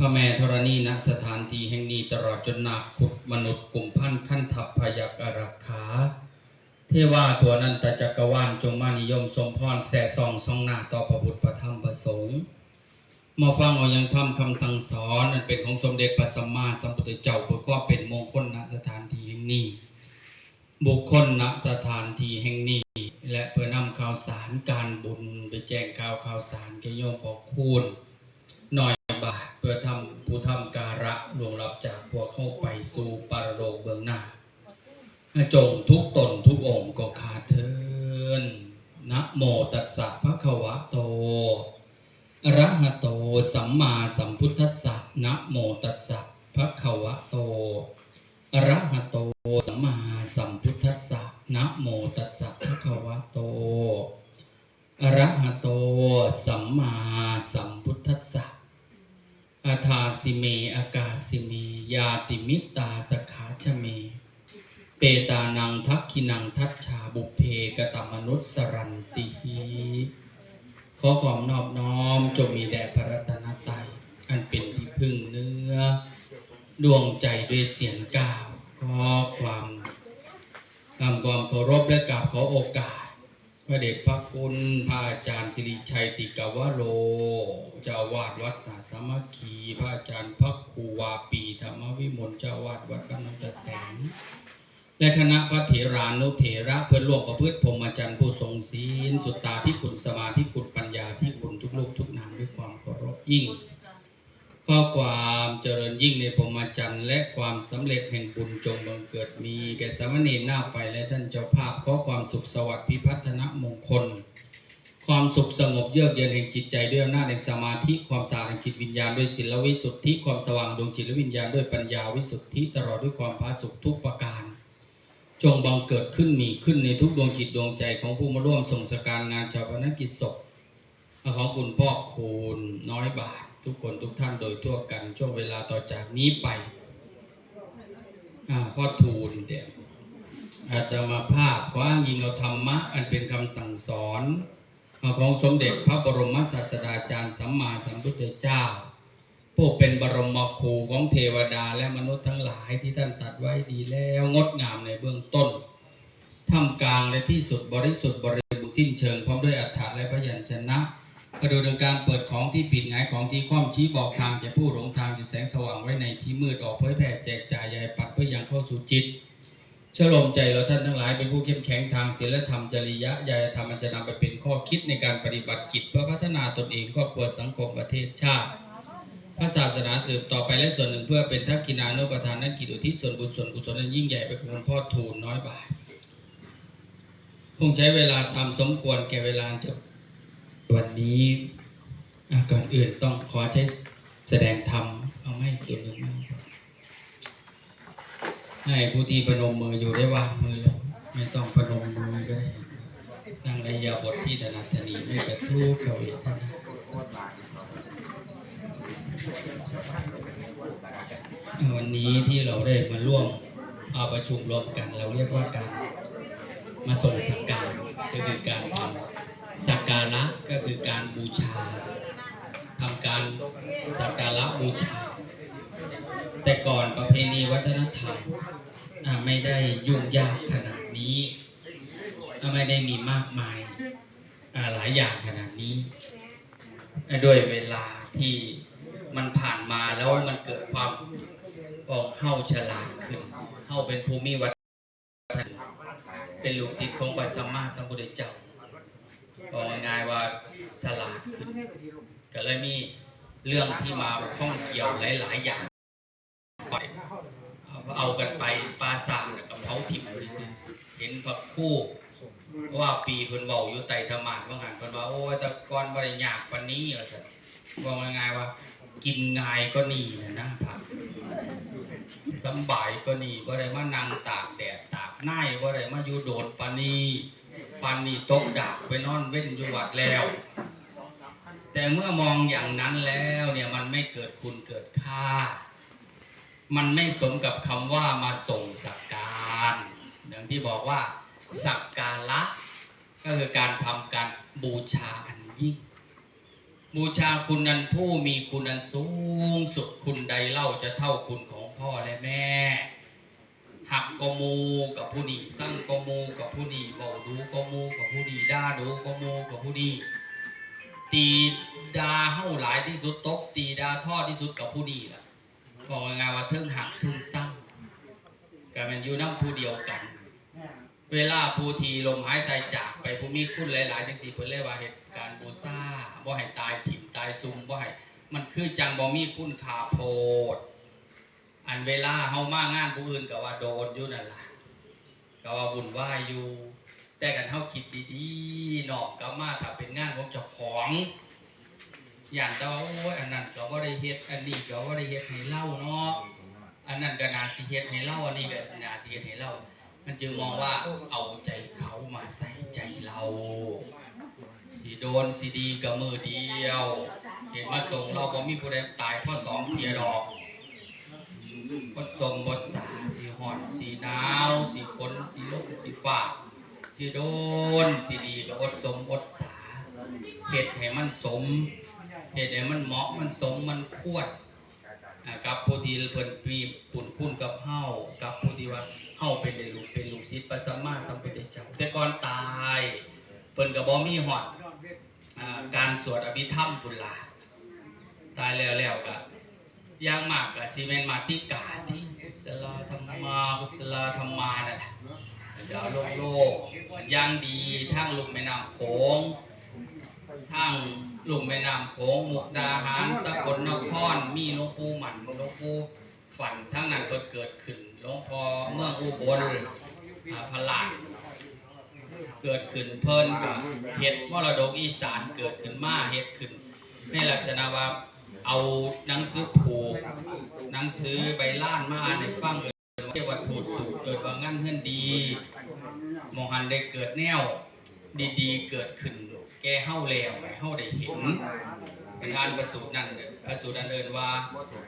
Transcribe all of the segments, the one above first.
พระแม่ธรณีณสถานที่แห่งนี้ตลอดจนนาคขุดมนุษย์กลุ่มพันขั้นทัพพยักอารักขา เทวาตัวนันตจักรวาลจงมานิยมสมพรแส่ซองทรงหน้าต่อพระพุทธพระธรรมพระสงฆ์มาฟังเอายังทำคำสั่งสอนอันเป็นของสมเด็จพระสัมมาสัมพุทธเจ้าเพื่อความเป็นมงคลณสถานที่แห่งนี้ บุคคลณสถานที่แห่งนี้ และเพื่อนำข่าวสารการบุญไปแจ้งข่าวข่าวสารแก่โยมขอคูณหน่อย โมตัสสะภะคะวะโตอะระหะโต สัมมาสัมพุทธัสสะนะโมตัสสะภะคะวะโตอะระหะโต สัมมาสัมพุทธัสสะนะโมตัสสะภะคะวะโตอะระหะโต สัมมาสัมพุทธัสสะอาทาสิเมอากาสิเมยาติมิ พึ่งเนื้อ ดวงใจด้วยเสียงกล่าวขอความทำความเคารพและกราบขอโอกาส พระเดชพระคุณพระอาจารย์สิริชัยติกาวโรเจ้าวาดวัดสาสมัคคี พระอาจารย์พระครูวาปีธรรมวิมลเจ้าวาดวัดกำนันตแสงและคณะพระเถรานุเถระเพื่อนร่วมประพฤติพรหมจรรย์ผู้ทรงศีล สุตตาที่ขุนสมาธิขุนปัญญาที่ขุนทุกลูกทุกนามด้วยความเคารพยิ่ง ข้อความเจริญยิ่งในพรหมจรรย์และความสำเร็จแห่งบุญจงบังเกิดมีแก่สามเณรหน้าไฟและท่านเจ้าภาพขอความสุขสวัสดิ์พิพัฒนมงคล ความสุขสงบเยือกเย็นแห่งจิตใจด้วยอำนาจแห่งสมาธิความสะอาดแห่งจิตวิญญาณด้วยศีลวิสุทธิความสว่างดวงจิตและวิญญาณด้วยปัญญาวิสุทธิตลอดด้วยความผาสุกทุกประการ จงบังเกิดขึ้นมีขึ้นในทุกดวงจิตดวงใจของผู้มาร่วมส่งสการงานชาปนกิจศพของคุณพ่อคูณน้อยบาท ทุกคนทุกท่านโดยทั่วกัน ช่วงเวลาต่อจากนี้ไปอพ่อทูลเดี๋ยวอาตมาภาพขออ้ายิงเอาธรรมะ อันเป็นคำสั่งสอนของสมเด็จพระบรมศาสดาจารย์สัมมาสัมพุทธเจ้า ผู้เป็นบรมครูของเทวดาและมนุษย์ทั้งหลายที่ท่านตัดไว้ดีแล้วงดงามในเบื้องต้นท่ามกลางและที่สุดบริสุทธิ์บริบูรณ์สิ้นเชิงพร้อมด้วยอัฏฐะและพยัญชนะ กระโดูดังการเปิดของที่ปิดหงายของที่คว่ำชี้บอกทางแก่ผู้หลงทางจุดแสงสว่างไว้ในที่มืดออกเผยแผ่แจกจ่ายยายปัดเพื่อยังเข้าสู่จิตชลมใจเราท่านทั้งหลายเป็นผู้เข้มแข็งทางศีลธรรมจริยะยายธรรมมันจะนำไปเป็นข้อคิดในการปฏิบัติกิจเพื่อพัฒนาตนเองครอบครัวสังคมประเทศชาติพระศาสนาสืบต่อไปและส่วนหนึ่งเพื่อเป็นทักกินานุปทานนักกิจอุทิศส่วนบุญส่วนกุศลนั้นยิ่งใหญ่ไปคุณพ่อทูลน้อยบ่าทคงใช้เวลาตามสมควรแก่เวลาจะ วันนี้ก่อนอื่นต้องขอใช้แสดงธรรมเอาไม่ตัวหนึ่งนะให้ผู้ที่ประนมมืออยู่ได้วางมือลงไม่ต้องประนมมือก็ได้นั่งในยาบทที่ถนัดถนีไม่กระทู้เกวทนาวันนี้ที่เราได้มาร่วมเอาประชุมรวมกัน เราเรียกว่าการมาส่งสักการก็คือการ การสักการะบูชา แต่ก่อนประเพณีวัฒนธรรมไม่ได้ยุ่งยากขนาดนี้ ไม่ได้มีมากมายหลายอย่างขนาดนี้ ด้วยเวลาที่มันผ่านมาแล้วมันเกิดความออกเข้าฉลาดขึ้นเข้าเป็นภูมิวัฒนธรรมเป็นลูกศิษย์ของพระสัมมาสัมพุทธเจ้าบอกง่ายว่าฉลาดขึ้น ก็เลยมีเรื่องที่มาข้องเกี่ยวหลาย ๆ อย่างเอากันไปปาสาทแล้วก็เผาถิ่มซื่อเห็นพระคู่ว่าปีเพิ่นเว้าอยู่ไต่ธรรมะบางหันเพิ่นว่าโอ้ยแต่ก่อนบ่ได้ยากปานนี้ว่าซั่นบอกง่ายว่า กินง่ายก็นี่นะนะผักสำบายก็นี่บ่ได้มานั่งตากแดดตากหน้าบ่ได้มาอยู่โดดปานีปานีตกดากไปนอนเว้นอยู่วัดแล้ว แต่เมื่อมองอย่างนั้นแล้วเนี่ยมันไม่เกิดคุณเกิดค่า มันไม่สมกับคำว่ามาส่งสักการอย่างที่บอกว่า สักการะก็คือการทำการบูชาอันยิ่ง บูชาคุณนันผู้มีคุณอันสูงสุดคุณใดเล่าจะเท่าคุณของพ่อและแม่ หักกมูกับผู้นี้สร้างกมูกับผู้นี้เบาดูกมูกับผู้นี้ด่าดูกมูกับผู้นี้ตี ดาเฮ้าหลายที่สุดตบตีดาท่อที่สุดกับผู้นี้ล่ะบอกง่ายว่าเทิงหักเทิงสร้างก็แมันอยู่น้ำผู้เดียวกัน เวลาผู้ทีลมหายใจจากไปผู้มีคุณหลายๆจังสี่เพิ่นเรียกว่าเหตุการณ์บูซ่าบ่ให้ตายถิ่มตายซุมบ่ให้มันคือจังบ่มีคุณคาโพดอันเวลาเฮามางานผู้อื่นก็ว่าโดนอยู่นั่นล่ะก็ว่าวุ่นวายอยู่ แต่กันเฮาคิดดีๆนอกกลับมาถ้าเป็นงานของเจ้าของ อย่างแต่ว่าโอ้ยอันนั้นก็บ่ได้เฮ็ดอันนี้ก็บ่ได้เฮ็ดให้เล่าเนาะอันนั้นก็นาสิเฮ็ดให้เล่าอันนี้ก็นาสิเฮ็ดให้เล่ามันจึงมองว่าเอาใจเขามาใส่ใจเราสีโดนสีดีกับมือเดียว เห็นมาส่งเราบ่มีผู้ใดตายเพราะสองเทียดอกบทสมบทสาสีหอนสีหนาวสีฝนสีลมสีฟ้าสีโดนสีดีกับบทสมบทสาเหตุให้มันสม เหตุให้มันเหมาะมันสมมันควรกับผู้ที่เพิ่นมีปุ่นคุณกับเฮากับผู้ที่ว่าเฮาเป็นลูกเป็นลูกศิษย์พระสัมมาสัมพุทธเจ้าแต่ก่อนตายเพิ่นก็บ่มีฮอดการสวดอภิธรรมพุ่นล่ะตายแล้วแล้วก็ย่างมากก็สิแม่นมาติกาที่กุศลธรรมากุศลธรรมานั่นแหละเดี๋ยวโลกโลกอย่างดีทั้งลุ่มแม่น้ำโขง ทั้งลุมแม่น้ำโขงมุกดาหารสกลนครมีหลวงปู่หมันหลวงปู่ฝันทั้งนั้นเพิ่นเกิดขึ้นหลวงพ่อเมืองอุบลพลานเกิดขึ้นเพิ่นก็เฮ็ดมรดกอีสานเกิดขึ้นมาเฮ็ดขึ้น ในลักษณะว่าเอาหนังสือผูกหนังสือใบล้านมาอ่านฟังเอิญเรียกว่าถูกสูตรเกิดว่างั้นเฮือนดีมองหันได้เกิดแนวดีๆ เกิดขึ้น แก่เฮาแล้วให้เฮาได้เห็นเป็นงานประสูตรนั่นเด้อประสูตรอันเอินว่า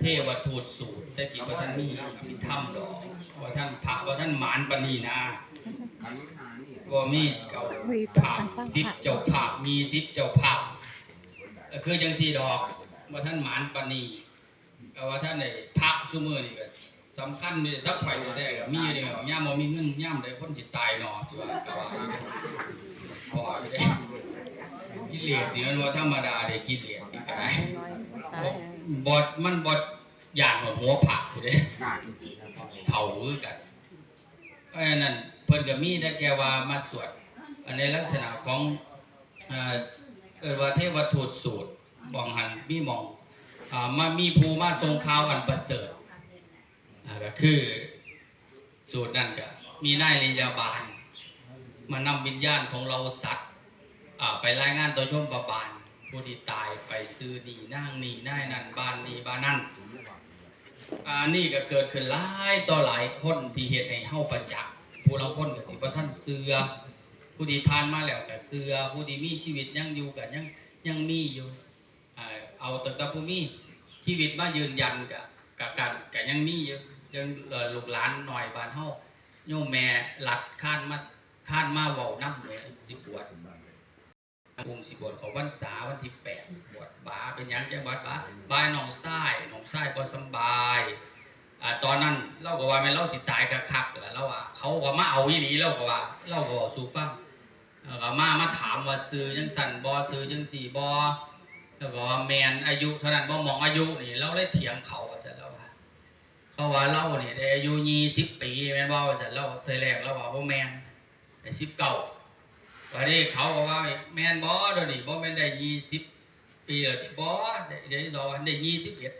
เทวทูตสูตรแต่กี่ว่าท่านมีมีถ้ำดอกว่าท่านพระว่าท่านหมานปณีนะว่ามีเจ้าภาพสิบเจ้าภาพมีสิบเจ้าภาพคือจังสี่ดอกว่าท่านหมานปณีว่าท่านในพระซุเมือนี่ก็สำคัญนี่ถ้าไฟได้ก็มีอยู่นี่ก็ย่ามมีเงินย่ามได้คนสิตตายหนอสิว่าก็ว่าพออยู่เด้ กิเลสนี่มันว่าธรรมดาเด้กิเลสนี่ก็ได้บอดมันบอดอย่างหัวหัวผักอยู่เด้เผาคือกันเพราะฉะนั้นเพิ่นก็มีได้แค่ว่ามาสวดอันในลักษณะของเอ่อเอิ้นว่าเทวทูตสูตรบองหันมีหมองอ่ามามีภูมาทรงข่าวอันประเสริฐอ่าก็คือสูตรนั่นก็มีนายริยาบาลมานำวิญญาณของเราสัตว์อ่า ไปรายงานตัวชมประบาลผู้ที่ตายไปซื้อดีนั่งนี่ได้นั่นบ้านนี่บ้านนั่นอ่านี่ก็เกิดขึ้นหลายต่อหลายคนที่เฮ็ดให้เฮ้าประจักษ์ผู้ลาคนก็สิบ่ทันเสือผู้ที่ผ่านมาแล้วก็เสือผู้ที่มีชีวิตยังอยู่ก็ยังยังมีอยู่เอาตั้งแต่ผู้มีชีวิตมายืนยันก็ก็กันก็ยังมีอยู่ยังเอ่อลูกหลานหน่อยบ้านเฮาโยมแม่หลัดข้านมาข้านมาเว้านำเลยสิบวช กรุงสิบวชของวันษาวันที่แปดบวชบาเป็นยังจังบวชบาบายหนองไส้หนองไส้ก็สบายอ่าตอนนั้นเราก็ว่าแม่นเราสิตายกะคักแหละเราว่าเขาก็มาเอาอีหลีเราก็ว่าเราก็บอกสู่ฟังแล้วก็มามาถามว่าซื้อจังสั่นบ่ซื้อจังสี่บ่แล้วก็ว่าแมนอายุเท่านั้นบ่มองอายุนี่เราได้เถียงเขาว่าซั่นแล้วว่าเขาว่าเรานี่ได้อายุ20ปีแม่นบ่ว่าซั่นเราเคยแรกเราว่าบ่แม่นได้19 วันนี้เขาก็ว่าแมนบอเดี๋ยวนี้บอแมนได้ยี่สิบปีแล้วบอเดี๋ยวเราได้ยี่สิบเอ็ด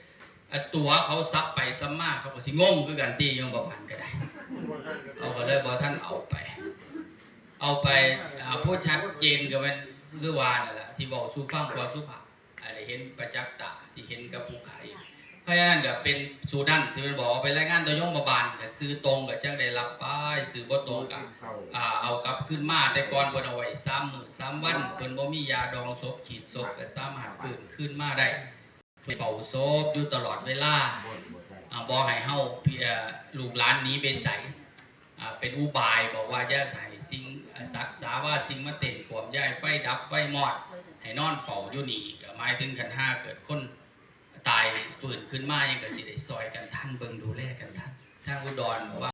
ตัวเขาซับไปซับมาเขาก็สิงงคือกันตีโยมประพันธ์ก็ได้เขาก็เลยบอท่านเอาไป เอาไปอ่าพูดชัดเจนก็เป็นคือวานนั่นแหละที่บอกสู้ฟังพอสู้ผักอะไรเห็นประจักษ์ตาที่เห็นกับผู้ขาย เพราะฉะนั้นเดี๋ยวเป็นสูดันที่มันบอกว่าไปรายงานตัวโยมบาลแต่ซื้อตรงกับจังได้รับป้ายซื้อบ่ตรงกับอ่าเอากลับขึ้นมาแต่ก่อนเพิ่นเอาไว้ซ้ำมื้อซ้ำวันเพิ่นบ่มียาดองศพขีดศพก็สามารถฟื้นขึ้นมาได้เพิ่นเฝ้าศพอยู่ตลอดเวลาอ่าบ่ให้เฮาพี่เอ่อลูกหลานหนี้ไปใส่อ่าเป็นอุบายบอกว่าอย่าใส่สิ่งอ่าศักษาว่าสิ่งมาเต้นขวมย้ายไฟดับไฟมอดให้นอนเฝ้าอยู่นี่ก็หมายถึงกันห้าเกิดคน ตายฝืนขึ้นมายังก็สิได้ซอยกันท่านเบิงดูแลกันท่านทางอุดรว่า